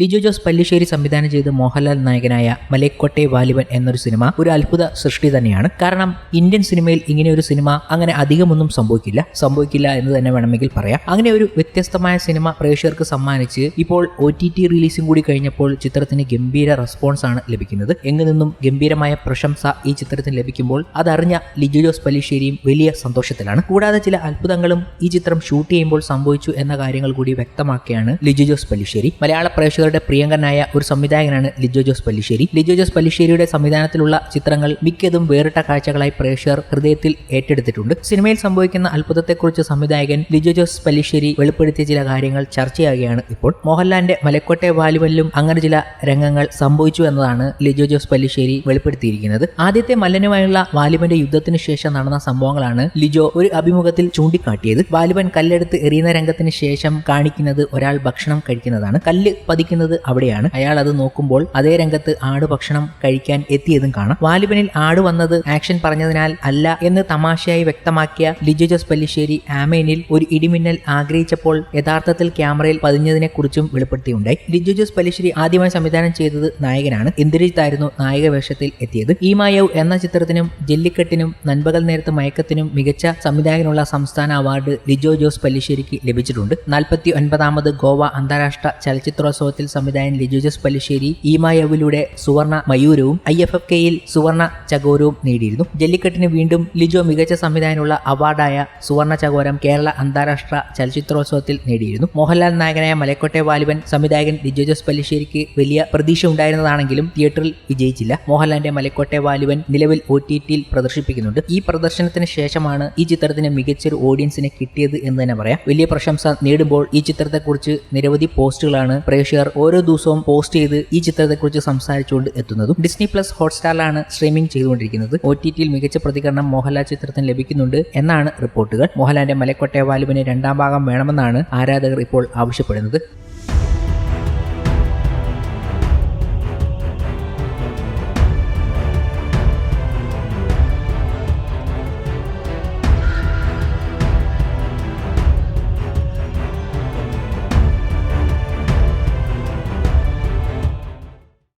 ലിജോ ജോസ് പല്ലിശ്ശേരി സംവിധാനം ചെയ്ത് മോഹൻലാൽ നായകനായ മലേക്കോട്ടെ വാലിബൻ എന്നൊരു സിനിമ ഒരു അത്ഭുത സൃഷ്ടി തന്നെയാണ്. കാരണം ഇന്ത്യൻ സിനിമയിൽ ഇങ്ങനെ ഒരു സിനിമ അങ്ങനെ അധികമൊന്നും സംഭവിക്കില്ല. സംഭവിക്കില്ല എന്ന് തന്നെ വേണമെങ്കിൽ പറയാം. അങ്ങനെ ഒരു വ്യത്യസ്തമായ സിനിമ പ്രേക്ഷകർക്ക് സമ്മാനിച്ച് ഇപ്പോൾ ഒ ടി ടി റിലീസും കൂടി കഴിഞ്ഞപ്പോൾ ചിത്രത്തിന് ഗംഭീര റെസ്പോൺസ് ആണ് ലഭിക്കുന്നത്. എങ്ങു നിന്നും ഗംഭീരമായ പ്രശംസ ഈ ചിത്രത്തിന് ലഭിക്കുമ്പോൾ അതറിഞ്ഞ ലിജു ജോസ് പല്ലിശ്ശേരിയും വലിയ സന്തോഷത്തിലാണ്. കൂടാതെ ചില അത്ഭുതങ്ങളും ഈ ചിത്രം ഷൂട്ട് ചെയ്യുമ്പോൾ സംഭവിച്ചു എന്ന കാര്യങ്ങൾ കൂടി വ്യക്തമാക്കിയാണ് ലിജു ജോസ് പല്ലിശ്ശേരി. മലയാള പ്രേക്ഷകരുടെ പ്രിയങ്കരനായ ഒരു സംവിധായകനാണ് ലിജോ ജോസ് പല്ലിശ്ശേരി. ലിജോ ജോസ് പല്ലിശ്ശേരിയുടെ സംവിധാനത്തിലുള്ള ചിത്രങ്ങൾ മിക്കതും വേറിട്ട കാഴ്ചകളായി പ്രേക്ഷകർ ഹൃദയത്തിൽ ഏറ്റെടുത്തിട്ടുണ്ട്. സിനിമയിൽ സംഭവിക്കുന്ന അത്ഭുതത്തെക്കുറിച്ച് സംവിധായകൻ ലിജോ ജോസ് പല്ലിശ്ശേരി വെളിപ്പെടുത്തിയ ചില കാര്യങ്ങൾ ചർച്ചയാകുകയാണ് ഇപ്പോൾ. മോഹൻലാലിന്റെ മലക്കോട്ടെ വാലുവല്ലും അങ്ങനെ ചില രംഗങ്ങൾ സംഭവിച്ചു എന്നതാണ് ലിജോ ജോസ് പല്ലിശ്ശേരി വെളിപ്പെടുത്തിയിരിക്കുന്നത്. ആദ്യത്തെ മല്ലനുമായുള്ള വാലിബന്റെ യുദ്ധത്തിന് ശേഷം നടന്ന സംഭവങ്ങളാണ് ലിജോ ഒരു അഭിമുഖത്തിൽ ചൂണ്ടിക്കാട്ടിയത്. വാലിബൻ കല്ലെടുത്ത് എറിയുന്ന രംഗത്തിന് ശേഷം കാണിക്കുന്നത് ഒരാൾ ഭക്ഷണം കഴിക്കുന്നതാണ്. കല്ല് പതിക്കുന്നത് അവിടെയാണ്. അയാൾ അത് നോക്കുമ്പോൾ അതേ രംഗത്ത് ആട് ഭക്ഷണം കഴിക്കാൻ എത്തിയതും കാണാം. വാലിബനിൽ ആട് വന്നത് ആക്ഷൻ പറഞ്ഞതിനാൽ അല്ല എന്ന് തമാശയായി വ്യക്തമാക്കിയ ലിജോ ജോസ് പല്ലിശ്ശേരി ആമേനിൽ ഒരു ഇടിമിന്നൽ ആഗ്രഹിച്ചപ്പോൾ യഥാർത്ഥത്തിൽ ക്യാമറയിൽ പതിഞ്ഞതിനെ കുറിച്ചും വെളിപ്പെടുത്തിയുണ്ടായി. ലിജോ ജോസ് പല്ലിശ്ശേരി ആദ്യമായി സംവിധാനം ചെയ്തത് നായകനാണ്. ഇന്ദ്രജിത്തായിരുന്നു നായക വേഷത്തിൽ എത്തിയത്? ഈ മായവ് എന്ന ചിത്രത്തിനും ജല്ലിക്കെട്ടിനും നൻപകൽ നേരത്ത് മയക്കത്തിനും മികച്ച സംവിധായകനുള്ള സംസ്ഥാന അവാർഡ് ലിജോ ജോസ് പല്ലിശ്ശേരിക്ക് ലഭിച്ചിട്ടുണ്ട്. നാൽപ്പത്തി ഒൻപതാമത് ഗോവ അന്താരാഷ്ട്ര ചലച്ചിത്രോത്സവത്തിൽ സംവിധായകൻ ലിജു ജോസ് പല്ലിശ്ശേരി ഈ മായവിലൂടെ സുവർണ മയൂരവും ഐ എഫ് എഫ് കെയിൽ സുവർണ ചകോരവും നേടിയിരുന്നു. ജല്ലിക്കെട്ടിന് വീണ്ടും ലിജോ മികച്ച സംവിധായകനുള്ള അവാർഡായ സുവർണ ചകോരം കേരള അന്താരാഷ്ട്ര ചലച്ചിത്രോത്സവത്തിൽ നേടിയിരുന്നു. മോഹൻലാൽ നായകനായ മലക്കോട്ടെ വാലിബൻ സംവിധായകൻ ലിജോ ജോസ് വലിയ പ്രതീക്ഷ ഉണ്ടായിരുന്നതാണെങ്കിലും തിയേറ്ററിൽ വിജയിച്ചില്ല. മോഹൻലാലിന്റെ മലക്കോട്ടെ വാലിബൻ നിലവിൽ ഒ ടി ടിയിൽ പ്രദർശിപ്പിക്കുന്നുണ്ട്. ഈ പ്രദർശനത്തിന് ശേഷമാണ് ഈ ചിത്രത്തിന് മികച്ചൊരു ഓഡിയൻസിനെ കിട്ടിയത് എന്ന് തന്നെ പറയാം. വലിയ പ്രശംസ നേടുമ്പോൾ ഈ ചിത്രത്തെക്കുറിച്ച് നിരവധി പോസ്റ്റുകളാണ് പ്രേക്ഷകർ ഓരോ ദിവസവും പോസ്റ്റ് ചെയ്ത് ഈ ചിത്രത്തെക്കുറിച്ച് സംസാരിച്ചുകൊണ്ട് എത്തുന്നതും ഡിസ്നി പ്ലസ് ഹോട്ട്സ്റ്റാറിലാണ് സ്ട്രീമിംഗ് ചെയ്തുകൊണ്ടിരിക്കുന്നത്. ഒ ടി ടിയിൽ മികച്ച പ്രതികരണം മോഹൻലാൽ ചിത്രത്തിന് ലഭിക്കുന്നുണ്ട് എന്നാണ് റിപ്പോർട്ടുകൾ. മോഹൻലാലിന്റെ മലക്കോട്ടെ വാലുവിന് രണ്ടാം ഭാഗം വേണമെന്നാണ് ആരാധകർ ഇപ്പോൾ ആവശ്യപ്പെടുന്നത്.